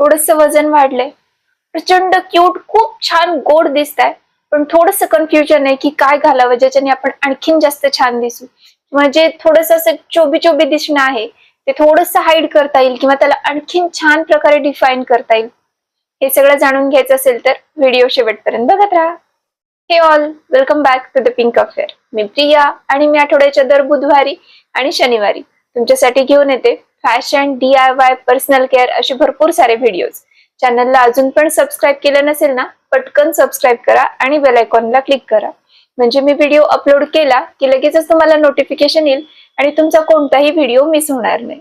थोडस वजन वाढलंय. प्रचंड क्यूट खूप छान गोड दिसत आहे पण थोडस कन्फ्युजन आहे की काय घालावं ज्याच्याने आपण आणखीन जास्त छान दिसू. किंवा जे थोडस असं चोबी चोबी दिसणं आहे ते थोडस हाईड करता येईल किंवा त्याला आणखीन छान प्रकारे डिफाईन करता येईल. हे सगळं जाणून घ्यायचं असेल तर व्हिडिओ शेवटपर्यंत बघत राहा. Hey all welcome back to the pink affair मी प्रिया आणि मी आठवड्याच्या दर बुधवारी आणि शनिवारी तुमच्यासाठी घेऊन येते fashion D I Y personal care असे भरपूर सारे व्हिडिओज चॅनलला अजून पण सबस्क्राईब केलं नसेल ना पटकन सबस्क्राईब करा आणि बेल आयकॉनला क्लिक करा. म्हणजे मी व्हिडिओ अपलोड केला की लगेचच तुम्हाला नोटिफिकेशन येईल आणि तुमचा कोणताही व्हिडिओ मिस होणार नाही.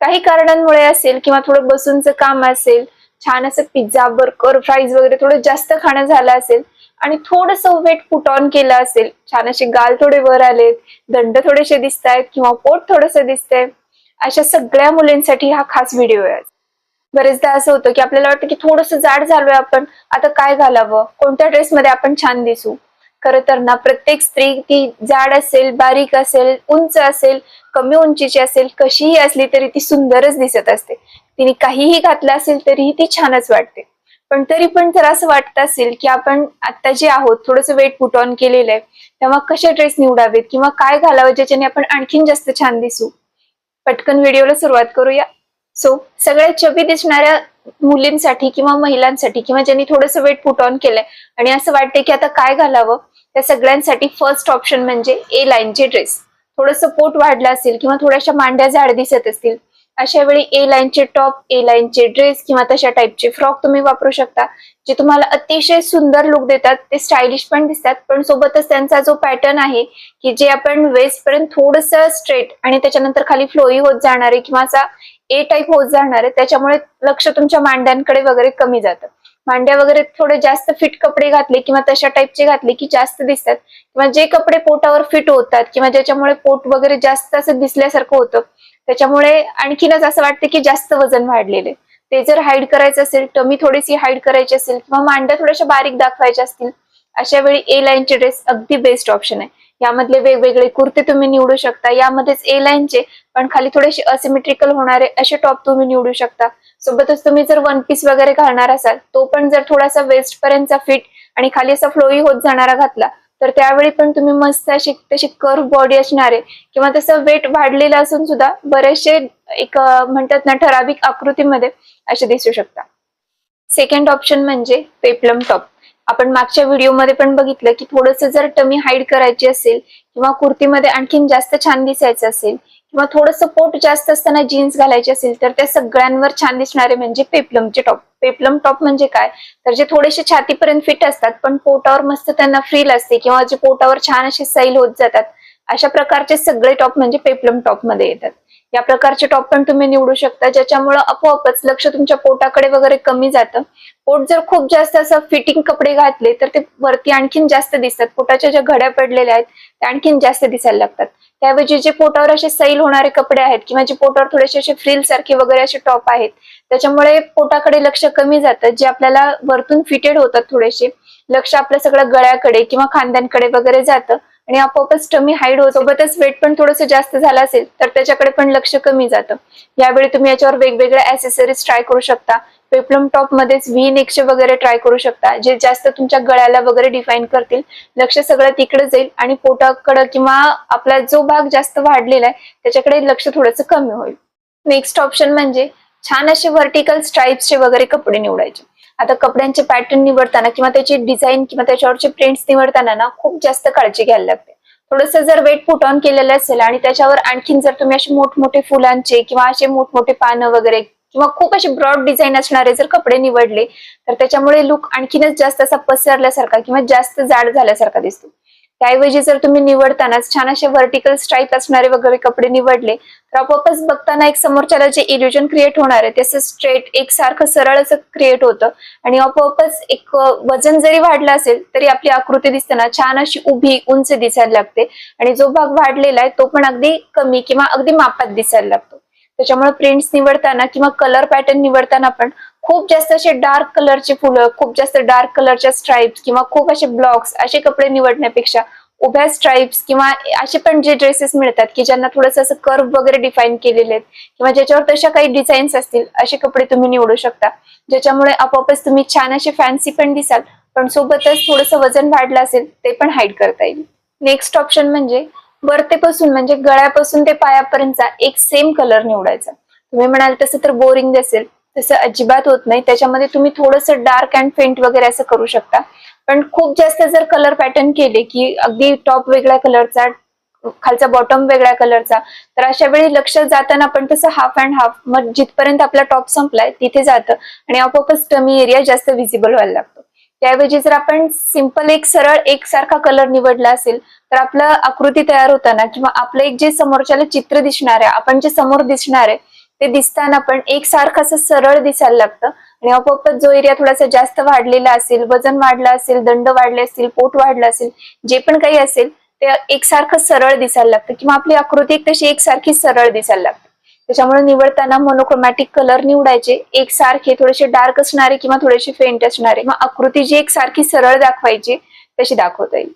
काही कारणांमुळे असेल किंवा थोडं बसूनचं काम असेल छान असं पिझ्झा बर्गर फ्राईज वगैरे थोडं जास्त खाणं झालं असेल आणि थोडस वेट पुट ऑन केलं असेल छान असे गाल थोडे वर आलेत दंड थोडेसे दिसत आहेत किंवा पोट थोडस दिसतंय अशा सगळ्या मुलींसाठी हा खास व्हिडिओ आहे. बरेचदा असं होतं की आपल्याला वाटतं की थोडस जाड झालोय आपण आता काय घालावं? कोणत्या ड्रेसमध्ये आपण छान दिसू? खरं तर ना प्रत्येक स्त्री ती जाड असेल बारीक असेल उंच असेल कमी उंचीची असेल कशीही असली तरी ती सुंदरच दिसत असते. तिने काहीही घातलं असेल तरीही ती छानच वाटते. पण तरी पण जर असं वाटत असेल की आपण आता जे आहोत थोडस वेट पुट ऑन केलेलं आहे तेव्हा कशा ड्रेस निवडावेत? किंवा काय घालावं ज्याच्याने आपण आणखीन जास्त छान दिसू? पटकन व्हिडिओला सुरुवात करूया. सो सगळ्यात चबी दिसणाऱ्या मुलींसाठी किंवा महिलांसाठी किंवा ज्यांनी थोडस वेट पुट ऑन केलंय आणि असं वाटतंय की आता काय घालावं त्या सगळ्यांसाठी फर्स्ट ऑप्शन म्हणजे ए लाईनचे ड्रेस थोडस पोट वाढलं असेल किंवा थोड्याशा मांड्या झाड दिसत असतील अशा वेळी ए लाईनचे टॉप ए लाईनचे ड्रेस किंवा तशा टाईपचे फ्रॉक तुम्ही वापरू शकता. जे तुम्हाला अतिशय सुंदर लुक देतात ते स्टायलिश पण दिसतात पण सोबतच त्यांचा जो पॅटर्न आहे की जे आपण वेस्ट पर्यंत थोडस स्ट्रेट आणि त्याच्यानंतर खाली फ्लोई होत जाणार आहे किंवा असा ए टाईप होत जाणार आहे त्याच्यामुळे लक्ष तुमच्या मांड्यांकडे वगैरे कमी जातं. मांड्या वगैरे थोडे जास्त फिट कपडे घातले किंवा तशा टाईपचे घातले की जास्त दिसतात. किंवा जे कपडे पोटावर फिट होतात किंवा ज्याच्यामुळे पोट वगैरे जास्त असं दिसल्यासारखं होतं त्याच्यामुळे आणखीनच असं वाटतं की जास्त वजन वाढलेले ते जर हाईड करायचं असेल टमी थोडीशी हाईड करायची असेल किंवा मांड्या थोड्याशा बारीक दाखवायच्या असतील अशा वेळी ए लाईनचे ड्रेस अगदी बेस्ट ऑप्शन आहे. यामधले वेगवेगळे कुर्ते तुम्ही निवडू शकता. यामध्येच ए लाईनचे पण खाली थोडेसे असिमेट्रिकल होणारे असे टॉप तुम्ही निवडू शकता. सोबतच तुम्ही जर वन पीस वगैरे घालणार असाल तो पण जर थोडासा वेस्ट पर्यंतचा फिट आणि खाली असा फ्लोई होत जाणारा घातला तर त्यावेळी पण तुम्ही मस्त अशी तशी कर्व बॉडी असणारे किंवा तसं वेट वाढलेलं असून सुद्धा बरेचसे एक म्हणतात ना ठराविक आकृतीमध्ये असे दिसू शकता सेकंड ऑप्शन म्हणजे पेप्लम टॉप आपण मागच्या व्हिडिओमध्ये पण बघितलं की थोडस जर टमी हाईड करायची असेल किंवा कुर्तीमध्ये आणखीन जास्त छान दिसायचं असेल किंवा थोडस पोट जास्त असताना जीन्स घालायची असेल तर त्या सगळ्यांवर छान दिसणारे म्हणजे पेपलमचे टॉप पेप्लम टॉप म्हणजे काय? तर जे थोडेसे छातीपर्यंत फिट असतात पण पोटावर मस्त त्यांना फ्रील असते किंवा जे पोटावर छान असे सैल होत जातात अशा प्रकारचे सगळे टॉप म्हणजे पेप्लम टॉपमध्ये येतात. या प्रकारचे टॉप पण तुम्ही निवडू शकता ज्याच्यामुळे आपोआपच लक्ष तुमच्या पोटाकडे वगैरे कमी जातं. पोट जर खूप जास्त असं फिटिंग कपडे घातले तर ते वरती आणखीन जास्त दिसतात. पोटाच्या ज्या घड्या पडलेल्या आहेत त्या आणखीन जास्त दिसायला लागतात. त्याऐवजी जे पोटावर असे सैल होणारे कपडे आहेत किंवा जे पोटावर थोडेसे असे फ्रिल सारखे वगैरे असे टॉप आहेत त्याच्यामुळे पोटाकडे लक्ष कमी जातं. जे आपल्याला वरतून फिटेड होतात थोडेसे लक्ष आपलं सगळं गळ्याकडे किंवा खांद्यांकडे वगैरे जातं आणि आपोआपच टमी हाईड होत सोबतच वेट पण थोडंसं जास्त झालं असेल तर त्याच्याकडे पण लक्ष कमी जातं. यावेळी तुम्ही याच्यावर वेगवेगळ्या ऍसेसरीज ट्राय करू शकता. पेप्लम टॉप मध्येच व्ही नेकचे वगैरे ट्राय करू शकता. जे जास्त तुमच्या गळ्याला वगैरे डिफाईन करतील लक्ष सगळं तिकडे जाईल आणि पोटाकडं किंवा आपला जो भाग जास्त वाढलेला आहे त्याच्याकडे लक्ष थोडंसं कमी होईल. नेक्स्ट ऑप्शन म्हणजे छान असे व्हर्टिकल स्ट्राईप्सचे वगैरे कपडे निवडायचे. आता कपड्यांचे पॅटर्न निवडताना किंवा त्याची डिझाईन किंवा त्याच्यावरचे प्रिंट्स निवडताना ना खूप जास्त काळजी घ्यायला लागते. थोडस जर वेट पुट ऑन केलेलं असेल आणि त्याच्यावर आणखीन जर तुम्ही असे मोठमोठे फुलांचे किंवा असे मोठमोठे पानं वगैरे किंवा खूप असे ब्रॉड डिझाईन असणारे जर कपडे निवडले तर त्याच्यामुळे लुक आणखीनच जास्त असा पसरल्यासारखा किंवा जास्त जाड झाल्यासारखा दिसतो. त्याऐवजी जर तुम्ही निवडतानाच छान असे व्हर्टिकल स्ट्राईप असणारे वगैरे कपडे निवडले तर आपोआपच बघताना एक समोरच्याला जे इल्युजन क्रिएट होणार आहे त्याचं स्ट्रेट एक सारखं सरळ असं क्रिएट होतं. आणि आपोआपच एक वजन जरी वाढलं असेल तरी आपली आकृती दिसताना छान अशी उभी उंच दिसायला लागते. आणि जो भाग वाढलेला आहे तो पण अगदी कमी किंवा अगदी मापात दिसायला लागतो. त्याच्यामुळे प्रिंट्स निवडताना किंवा कलर पॅटर्न निवडताना पण खूप जास्त असे डार्क कलरचे फुलं खूप जास्त डार्क कलरच्या स्ट्राईप्स किंवा खूप असे ब्लॉक्स असे कपडे निवडण्यापेक्षा उभ्या स्ट्राईप्स किंवा असे पण जे ड्रेसेस मिळतात की ज्यांना थोडंसं असं कर्व वगैरे डिफाईन केलेले आहेत किंवा ज्याच्यावर तशा काही डिझाईन्स असतील असे कपडे तुम्ही निवडू शकता. ज्याच्यामुळे आपोआपच तुम्ही छान असे फॅन्सी पण दिसाल पण सोबतच थोडंसं वजन वाढलं असेल ते पण हाईड करता येईल. नेक्स्ट ऑप्शन म्हणजे वरतेपासून म्हणजे गळ्यापासून ते पायापर्यंतचा एक सेम कलर निवडायचा. तुम्ही म्हणाल तसं तर बोरिंग असेल तसं अजिबात होत नाही. त्याच्यामध्ये तुम्ही थोडंसं डार्क अँड फेंट वगैरे असं करू शकता. पण खूप जास्त जर कलर पॅटर्न केले की अगदी टॉप वेगळ्या कलरचा खालचा बॉटम वेगळ्या कलरचा तर अशा वेळी लक्ष जाताना आपण तसं हाफ अँड हाफ मग जिथपर्यंत आपला टॉप संपलाय तिथे जातं आणि आपोआपच टमी एरिया जास्त विजिबल व्हायला लागतो. त्याऐवजी जर आपण सिंपल एक सरळ एकसारखा कलर निवडला असेल तर आपलं आकृती तयार होताना किंवा आपलं एक जे समोरच्याला चित्र दिसणार आहे आपण जे समोर दिसणार आहे ते दिसताना पण एकसारखं असं सरळ दिसायला लागतं. आणि आपोआपच जो एरिया थोडासा जास्त वाढलेला असेल वजन वाढलं असेल दंड वाढले असतील पोट वाढलं असेल जे पण काही असेल ते एकसारखं सरळ दिसायला लागतं. किंवा आपली आकृती एक तशी एकसारखी सरळ दिसायला लागते. त्याच्यामुळे निवडताना मोनोक्रोमॅटिक कलर निवडायचे एकसारखे थोडेसे डार्क असणारे किंवा थोडेसे फेंट असणारे. मग आकृती जी एकसारखी सरळ दाखवायची तशी दाखवता येईल.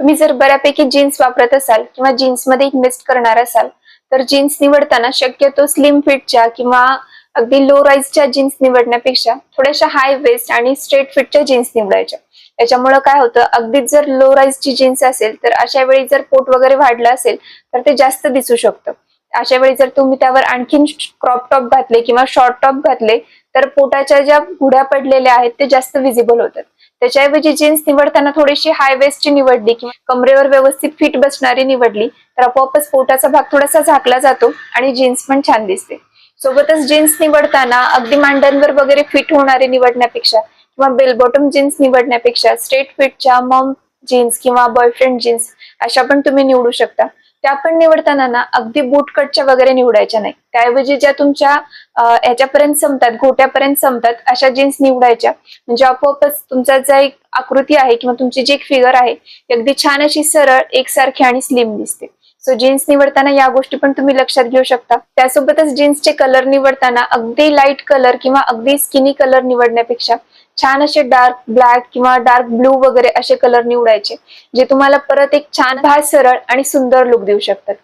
तुम्ही जर बऱ्यापैकी जीन्स वापरत असाल किंवा जीन्समध्ये इन्व्हेस्ट करणार असाल तर जीन्स निवडताना शक्यतो स्लिम फिटच्या किंवा अगदी लो राईजच्या जीन्स निवडण्यापेक्षा थोड्याशा हाय वेस्ट आणि स्ट्रेट फिटच्या जीन्स निवडायच्या. त्याच्यामुळं काय होतं अगदीच जर लो राईजची जीन्स असेल तर अशा वेळी जर पोट वगैरे वाढलं असेल तर ते जास्त दिसू शकतं. अशा वेळी जर तुम्ही त्यावर आणखीन क्रॉप टॉप घातले किंवा शॉर्ट टॉप घातले तर पोटाच्या ज्या गुड्या पडलेल्या आहेत ते जास्त विजिबल होतात. त्याच्याऐवजी जीन्स निवडताना थोडीशी हाय वेस्टची निवडली किंवा कमरेवर व्यवस्थित फिट बसणारी निवडली तर आपोआपच पोटाचा भाग थोडासा झाकला जातो आणि जीन्स पण छान दिसते. सोबतच जीन्स निवडताना अगदी मांड्यांवर वगैरे फिट होणारे निवडण्यापेक्षा किंवा बेलबॉटम जीन्स निवडण्यापेक्षा स्ट्रेट फिटच्या मॉम जीन्स किंवा बॉयफ्रेंड जीन्स अशा पण तुम्ही निवडू शकता. त्या पण निवडताना ना अगदी बूटकटच्या वगैरे निवडायच्या नाही. त्याऐवजी ज्या तुमच्या ह्याच्यापर्यंत संपतात घोट्यापर्यंत संपतात अशा जीन्स निवडायच्या. म्हणजे आपोआपच तुमचा जा एक आकृती आहे किंवा तुमची जी एक फिगर आहे ती अगदी छान अशी सरळ एकसारखी आणि स्लिम दिसते. सो जीन्स निवडताना या गोष्टी पण तुम्ही लक्षात घेऊ शकता. त्यासोबतच जीन्सचे कलर निवडताना अगदी लाइट कलर किंवा अगदी स्किनी कलर निवडण्यापेक्षा छान असे डार्क ब्लॅक किंवा डार्क ब्लू वगैरे असे कलर निवडायचे जे तुम्हाला परत एक छान भात सरळ आणि सुंदर लुक देऊ शकतात.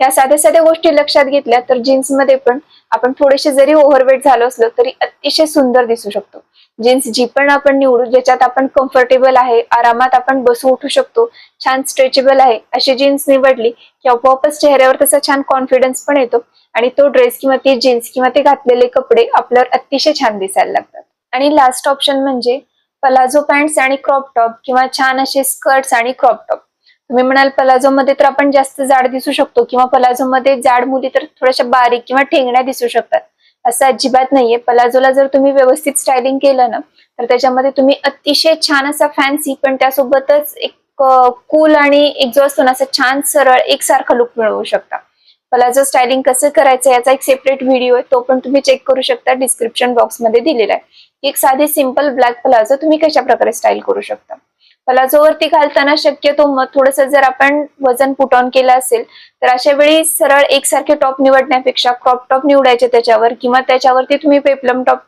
या साध्या साध्या गोष्टी लक्षात घेतल्या तर जीन्समध्ये पण आपण थोडेसे जरी ओव्हरवेट झालो असलो तरी अतिशय सुंदर दिसू शकतो. जीन्स जी पण आपण निवडू ज्याच्यात आपण कम्फर्टेबल आहे आरामात आपण बसू उठू शकतो छान स्ट्रेचेबल आहे अशी जीन्स निवडली की आपोआपच चेहऱ्यावर तसा छान कॉन्फिडन्स पण येतो आणि तो ड्रेस किंवा ती जीन्स किंवा ते घातलेले कपडे आपल्यावर अतिशय छान दिसायला लागतात. आणि लास्ट ऑप्शन म्हणजे पलाझो पॅन्ट्स आणि क्रॉप टॉप किंवा छान असे स्कर्ट्स आणि क्रॉप टॉप तुम्ही म्हणाल पलाझो मध्ये तर आपण जास्त जाड दिसू शकतो किंवा पलाझो मध्ये जाड मुली तर थोड्याशा बारीक किंवा ठेंगण्या दिसू शकतात. असं अजिबात नाहीये. पलाझोला जर तुम्ही व्यवस्थित स्टायलिंग केलं ना तर त्याच्यामध्ये तुम्ही अतिशय छान असा फॅन्सी पण त्यासोबतच एक कूल आणि एक जो असतो ना असं छान सरळ एकसारखा लुक मिळवू शकता. पलाझो स्टायलिंग कसं करायचं याचा एक सेपरेट व्हिडिओ आहे तो पण तुम्ही चेक करू शकता डिस्क्रिप्शन बॉक्समध्ये दिलेला आहे. एक साधी सिंपल ब्लॅक पलाझो तुम्ही कशा प्रकारे स्टाईल करू शकता. पलाझो वरती घालताना शक्यतो मग थोडस जर आपण वजन पुट ऑन केलं असेल तर अशा वेळी सरळ एकसारखे टॉप निवडण्यापेक्षा क्रॉप टॉप निवडायचे त्याच्यावर किंवा त्याच्यावरती तुम्ही पेपलम टॉप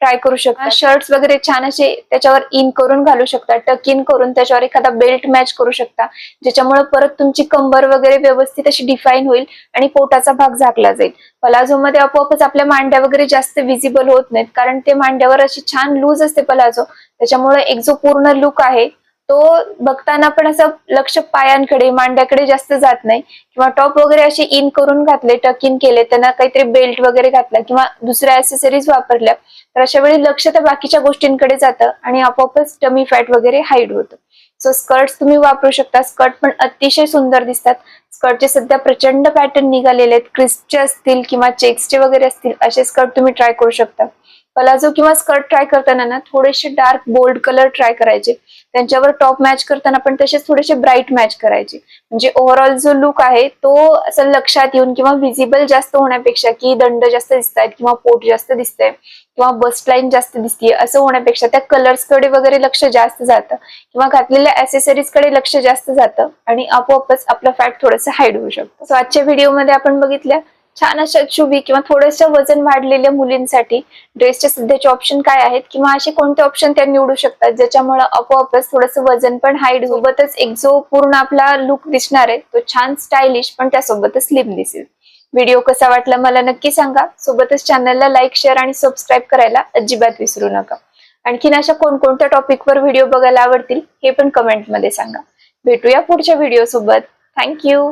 ट्राय करू शकता. शर्ट्स वगैरे छान असे त्याच्यावर इन करून घालू शकता टक इन करून त्याच्यावर एखादा बेल्ट मॅच करू शकता. ज्याच्यामुळे परत तुमची कंबर वगैरे व्यवस्थित अशी डिफाईन होईल आणि पोटाचा भाग झाकला जाईल. पलाझो मध्ये आपोआपच आपल्या मांड्या वगैरे जास्त विजिबल होत नाहीत कारण ते मांड्यावर अशी छान लूज असते पलाझो. त्याच्यामुळे एक जो पूर्ण लुक आहे तो बघताना पण असं लक्ष पायांकडे मांड्याकडे जास्त जात नाही. किंवा टॉप वगैरे असे इन करून घातले टक इन केले त्यांना काहीतरी बेल्ट वगैरे घातला किंवा दुसऱ्या ऍसेसरीज वापरल्या तर अशा वेळी लक्ष तर बाकीच्या गोष्टींकडे जातं आणि आपोआपच टमी फॅट वगैरे हाईड होतं. सो स्कर्ट तुम्ही वापरू शकता. स्कर्ट पण अतिशय सुंदर दिसतात. स्कर्टचे सध्या प्रचंड पॅटर्न निघालेले आहेत. क्रिस्पचे असतील किंवा चेक्सचे वगैरे असतील असे स्कर्ट तुम्ही ट्राय करू शकता. पलाझो किंवा स्कर्ट ट्राय करताना ना थोडेसे डार्क बोल्ड कलर ट्राय करायचे. त्यांच्यावर टॉप मॅच करताना पण तसेच थोडेसे ब्राईट मॅच करायचे. म्हणजे ओव्हरऑल जो लुक आहे तो असं लक्षात येऊन किंवा व्हिजिबल जास्त होण्यापेक्षा की दंड जास्त दिसत आहेत किंवा पोट जास्त दिसतंय किंवा बस्ट लाईन जास्त दिसतीये असं होण्यापेक्षा त्या कलर्सकडे वगैरे लक्ष जास्त जातं. किंवा घातलेल्या ऍसेसरीजकडे लक्ष जास्त जातं आणि आपोआपच आपलं फॅट थोडंसं हाईड होऊ शकतं. सो आजच्या व्हिडिओमध्ये आपण बघितल्या छान अशा चुबी किंवा थोडंसं वजन वाढलेल्या मुलींसाठी ड्रेसचे सध्याचे ऑप्शन काय आहेत? किंवा असे कोणते ऑप्शन त्या निवडू शकतात? ज्याच्यामुळे आपोआपच थोडंसं वजन पण हाईड सोबतच एक जो पूर्ण आपला लुक दिसणार आहे तो छान स्टायलिश पण त्यासोबतच स्लिम दिसेल व्हिडिओ कसा वाटला मला नक्की सांगा. सोबतच चॅनलला लाईक शेअर आणि सबस्क्राईब करायला अजिबात विसरू नका. आणखीन अशा कोणकोणत्या टॉपिकवर व्हिडिओ बघायला आवडतील हे पण कमेंटमध्ये सांगा. भेटूया पुढच्या व्हिडिओ सोबत. थँक्यू